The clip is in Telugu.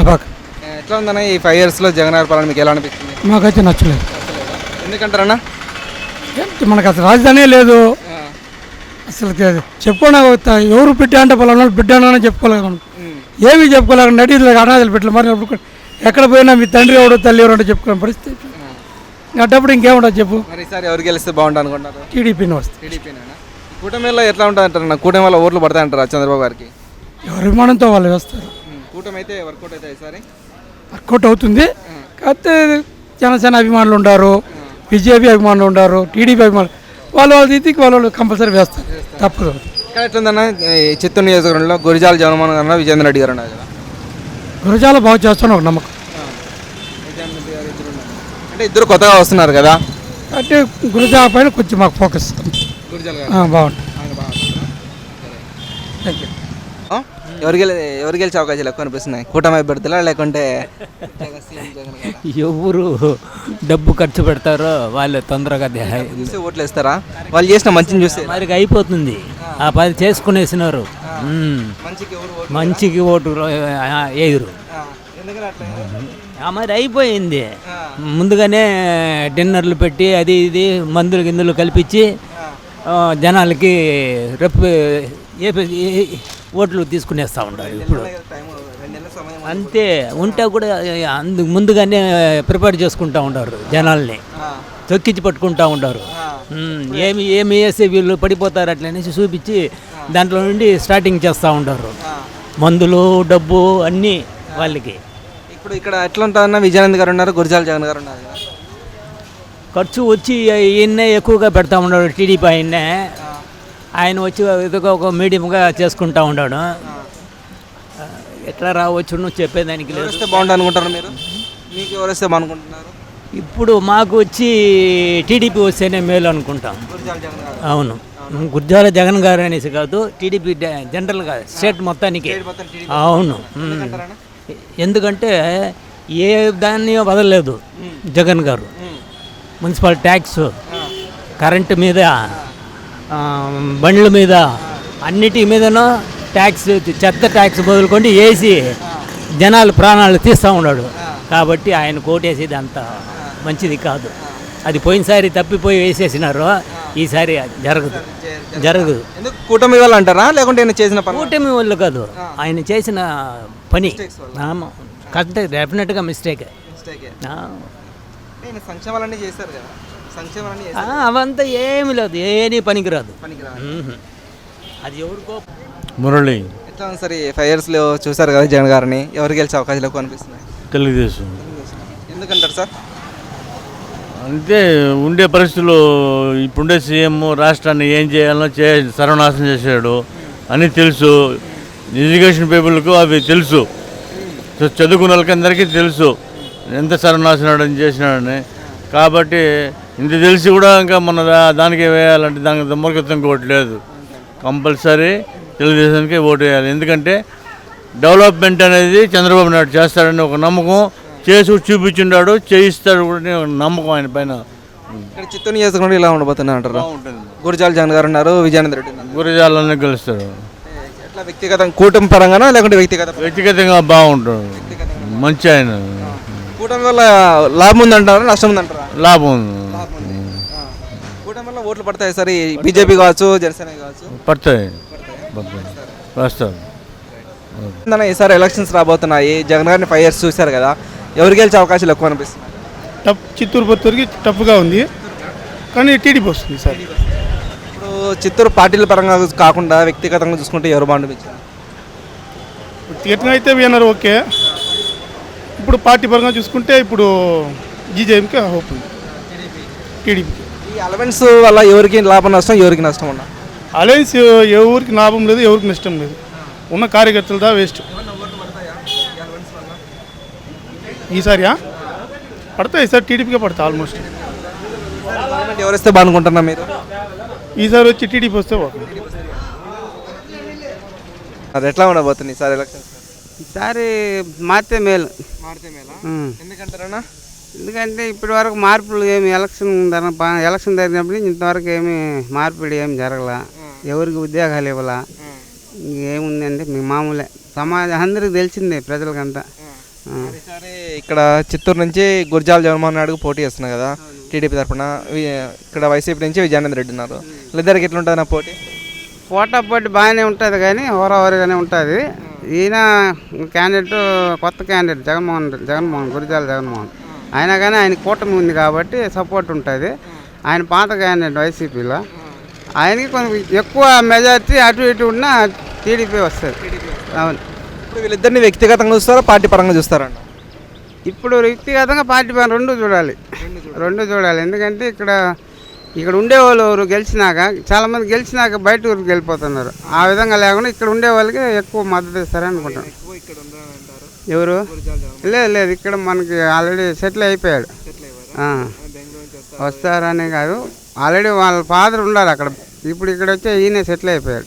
ప్రభాకర్. ఎట్లా ఉందన్న ఈ ఫైవ్ ఇయర్స్లో జగన్ గారి పాలన మీకు ఎలా అనిపిస్తుంది? మాకైతే నచ్చలేదు. ఎందుకంటారన్నా? మనకు అసలు రాజధానే లేదు. అసలు చెప్పుకోనా ఎవరు బిడ్డ అంటే పలానా బిడ్డ అని చెప్పుకోలేదు మనం. ఏమీ చెప్పుకోలేక నడి అనాథలు పెట్టలే మరి ఎక్కడ పోయినా మీ తండ్రి ఎవడో తల్లి ఎవడో చెప్పుకునే పరిస్థితి. అట్టప్పుడు ఇంకేముండదు చెప్పు. ఎవరు గెలిస్తే బాగుంటుంది అనుకుంటారు? టీడీపీని వస్తుంది టీడీపీనేనా? కూటమిలో ఎట్లా ఉంటుంది అంటారు కూటమి వల్ల ఓట్లు పడతాయంటారా చంద్రబాబు గారికి? ఎవరి విమానంతో వాళ్ళు వేస్తారు. కూటమి అయితే వర్కౌట్ వర్కౌట్ అవుతుంది. కాకపోతే జనసేన అభిమానులు ఉండారు బీజేపీ అభిమానులు ఉండారు టీడీపీ అభిమానులు వాళ్ళు వాళ్ళ రీతికి వాళ్ళు కంపల్సరీ వేస్తారు. తప్పదు. ఇక్కడ ఎట్లుందన్న చిత్తూరు నియోజకవర్గంలో గురిజాల జగన్మోహన్ గారు విజేంద్ర రెడ్డి గారు ఉన్నారు గురజాల బాగా చేస్తాను ఒక నమ్మకం. అంటే ఇద్దరు కొత్తగా వస్తున్నారు కదా? అంటే గురజాల పైన కొంచెం మాకు ఫోకస్. బాగుంటుంది థ్యాంక్ యూ ఎవరు గెలి ఎవరు గెలిచే అవకాశాలు ఎక్కువ అనిపిస్తున్నాయి? కూటమి అభ్యర్థులా లేకుంటే? ఎవరు డబ్బు ఖర్చు పెడతారో వాళ్ళు తొందరగా చూస్తే ఓట్లు వేస్తారా? వాళ్ళు చేసిన మంచిని చూస్తే మరికి అయిపోతుంది. ఆ. పది చేసుకునేసినారు. మంచికి ఓటు వేయరు మరి అయిపోయింది. ముందుగానే డిన్నర్లు పెట్టి అది ఇది మందులు గిందులు కల్పించి జనాలకి రేపు ఏ- ఓట్లు తీసుకునేస్తూ ఉంటారు ఇప్పుడు. అంతే ఉంటే కూడా అందు ముందుగానే ప్రిపేర్ చేసుకుంటూ ఉంటారు జనాల్ని. తొక్కించి పట్టుకుంటూ ఉంటారు. ఏమి ఏమి వేస్తే వీళ్ళు పడిపోతారు అట్లా అనేసి చూపించి దాంట్లో నుండి స్టార్టింగ్ చేస్తూ ఉంటారు. మందులు డబ్బు అన్నీ వాళ్ళకి. ఇప్పుడు ఇక్కడ ఎట్లా ఉంటుందన్న విజయానంద్ గారు ఉన్నారు గురిజాల జగన్ గారు ఉన్నారు ఖర్చు వచ్చి ఈయన్నే ఎక్కువగా పెడతా ఉన్నాడు టీడీపీ ఆయన్నే ఆయన వచ్చి ఇదిగో ఒక మీడియంగా చేసుకుంటా ఉన్నాడు ఎట్లా రావచ్చు నువ్వు చెప్పేదానికి లేదు. వస్తే బాగుంటుంది అనుకుంటారు మీరు? మీకు ఎవరు వస్తే బాగుంటున్నారు ఇప్పుడు మాకు వచ్చి టీడీపీ వస్తేనే మేలు అనుకుంటాం. అవును. గుర్జాల జగన్ గారు అనేసి కాదు టీడీపీ జనరల్గా స్టేట్ మొత్తానికి. అవును. ఎందుకంటే ఏ దాన్ని వదలలేదు జగన్ గారు. మున్సిపల్ ట్యాక్స్ కరెంటు మీద బండ్ల మీద అన్నిటి మీదనూ ట్యాక్స్ చెత్త ట్యాక్స్ మొదలుకొని వేసి జనాలు ప్రాణాలు తీస్తూ ఉన్నాడు. కాబట్టి ఆయన కోటేసేది అంత మంచిది కాదు. అది పోయినసారి తప్పిపోయి వేసేసినారు ఈసారి జరగదు. జరగదు. కూటమి వాళ్ళు అంటారా? లేకుంటే ఆయన చేసిన పని కూటమి వాళ్ళు కాదు. ఆయన చేసిన పని. కరెక్ట్. డెఫినెట్గా మిస్టేక్ నేను సంక్షేమాలన్నీ చేశారు కదా? సంక్షేమాలన్నీ అవంతా ఏమి లేదు ఏమీ పనికిరాదు. పనికిరాదు. మ్మ్. అది ఎవరికో మురళి. ఎట్లా ఉంది సార్ ఈ ఫైవ్ ఇయర్స్లో చూసారు కదా జగన్ గారిని? ఎవరు గెలిచే అవకాశాలు ఎక్కువ అనిపిస్తున్నాయి? తెలుగుదేశం. ఎందుకంటారు సార్? అంటే ఉండే పరిస్థితులు ఇప్పుడుండే సీఎం రాష్ట్రాన్ని ఏం చేయాలో చే సర్వనాశనం చేశాడు. అని తెలుసు. ఎడ్యుకేషన్ పీపుల్కు అవి తెలుసు. చ- చదువుకున్న వాళ్ళకి అందరికీ తెలుసు. ఎంత సర్వనాశనం చేసినాడని. కాబట్టి ఇంత తెలిసి కూడా ఇంకా మన దానికే వేయాలంటే దానికి దమ్మకత్వం ఇంకోటి లేదు. కంపల్సరీ తెలుగుదేశానికి ఓటు వేయాలి. ఎందుకంటే డెవలప్మెంట్ అనేది చంద్రబాబు నాయుడు చేస్తాడని ఒక నమ్మకం చేసి చూపించుండాడు చేయిస్తాడు కూడా నమ్మకం ఆయన పైన ఇక్కడ చిత్తూరు నియోజకవర్గంలో ఇలా ఉండబోతున్నారు అంటారు? గురిజాల జగన్ గారు ఉన్నారు విజయానంద రెడ్డి గురజాలనే గెలుస్తాడు. ఎట్లా వ్యక్తిగతంగా కూటమి పరంగానా లేకుంటే వ్యక్తిగత వ్యక్తిగతంగా బాగుంటాడు. మంచి ఆయన. కూటమి వల్ల లాభం ఉందంటారా? నష్టం ఉందంటారా? లాభం ఉంది. కూటమి వల్ల ఓట్లు పడతాయి సరే? బీజేపీ కావచ్చు జనసేన కావచ్చు? పడతాయి. ఈసారి ఎలక్షన్స్ రాబోతున్నాయి. జగన్ గారిని ఫైవ్ ఇయర్స్ చూశారు కదా. ఎవరు గెలిచే అవకాశాలు ఎక్కువ అనిపిస్తున్నాయి టఫ్ చిత్తూరు పొత్తూరుకి టఫ్గా ఉంది. కానీ టీడీపీ వస్తుంది సార్. ఇప్పుడు చిత్తూరు పార్టీల పరంగా కాకుండా వ్యక్తిగతంగా చూసుకుంటే ఎవరు బాగుంటుంది? వ్యక్తిగతంగా అయితే ఓకే. ఇప్పుడు పార్టీ పరంగా చూసుకుంటే ఇప్పుడు జీజేఎంకి హోప్ ఉంది. టీడీపీకి. ఈ అలవెన్స్ వల్ల ఎవరికి లాభం నష్టం ఎవరికి నష్టం ఉన్నా అలయన్స్ ఎవరికి లాభం లేదు ఎవరికి నష్టం లేదు. ఉన్న కార్యకర్తలదా వేస్ట్ ఈసారియా పడతాయి సార్ టీడీపీకే పడతాయి ఆల్మోస్ట్ గవర్నమెంట్ ఎవరు వస్తే బాగుంటున్నా మీరు? ఈసారి వచ్చి టీడీపీ వస్తే బాగుంది అది ఎట్లా ఉండబోతుంది ఈసారి ఎలక్షన్స్ ఈసారి మారితే మేలు. మారితే మేలా. ఎందుకంటారన్నా? ఎందుకంటే ఇప్పటి వరకు మార్పులు ఏమి ఎలక్షన్ ఎలక్షన్ జరిగినప్పుడు నుంచి ఇంతవరకు ఏమి మార్పిడి ఏమి జరగల. ఎవరికి ఉద్యోగాలు ఇవ్వాల. ఇంకేముందండి మీ మామూలే. సమాజం అందరికి తెలిసిందే ప్రజలకంతా. ఇక్కడ చిత్తూరు నుంచి గుర్జాల జగన్మోహన్ నాయుడు పోటీ చేస్తున్నారు కదా టీడీపీ తరఫున. ఇక్కడ వైసీపీ నుంచి విజయానంద రెడ్డి ఉన్నారు. వీళ్ళిద్దరికి ఎట్లుంటుంది నా పోటీ? పోటా పోటీ బాగానే ఉంటుంది కానీ హోరావరిగానే ఉంటుంది. ఈయన క్యాండిడేట్ కొత్త క్యాండిడేట్ జగన్మోహన్ రెడ్డి జగన్మోహన్ గురిజాల జగన్మోహన్. అయినా కానీ ఆయన కూటమి ఉంది కాబట్టి సపోర్ట్ ఉంటుంది. ఆయన పాత క్యాండిడేట్ వైసీపీలో. ఆయనకి కొంచెం ఎక్కువ మెజారిటీ అటు ఇటు ఉన్న టీడీపీ వస్తుంది. అవును. ఇప్పుడు వీళ్ళిద్దరిని వ్యక్తిగతంగా చూస్తారా పార్టీ పరంగా చూస్తారంట ఇప్పుడు వ్యక్తిగతంగా పార్టీ పైన రెండు చూడాలి. రెండు చూడాలి. ఎందుకంటే ఇక్కడ ఇక్కడ ఉండేవాళ్ళు ఎవరు గెలిచినాక చాలామంది గెలిచినాక బయట ఊరికి వెళ్ళిపోతున్నారు. ఆ విధంగా లేకుండా ఇక్కడ ఉండే వాళ్ళకి ఎక్కువ మద్దతు ఇస్తారని అనుకుంటాను ఎవరు? లేదు లేదు ఇక్కడ మనకి ఆల్రెడీ సెటిల్ అయిపోయాడు. వస్తారని కాదు. ఆల్రెడీ వాళ్ళ ఫాదర్ ఉండాలి అక్కడ. ఇప్పుడు ఇక్కడ వచ్చే ఈయన సెటిల్ అయిపోయాడు.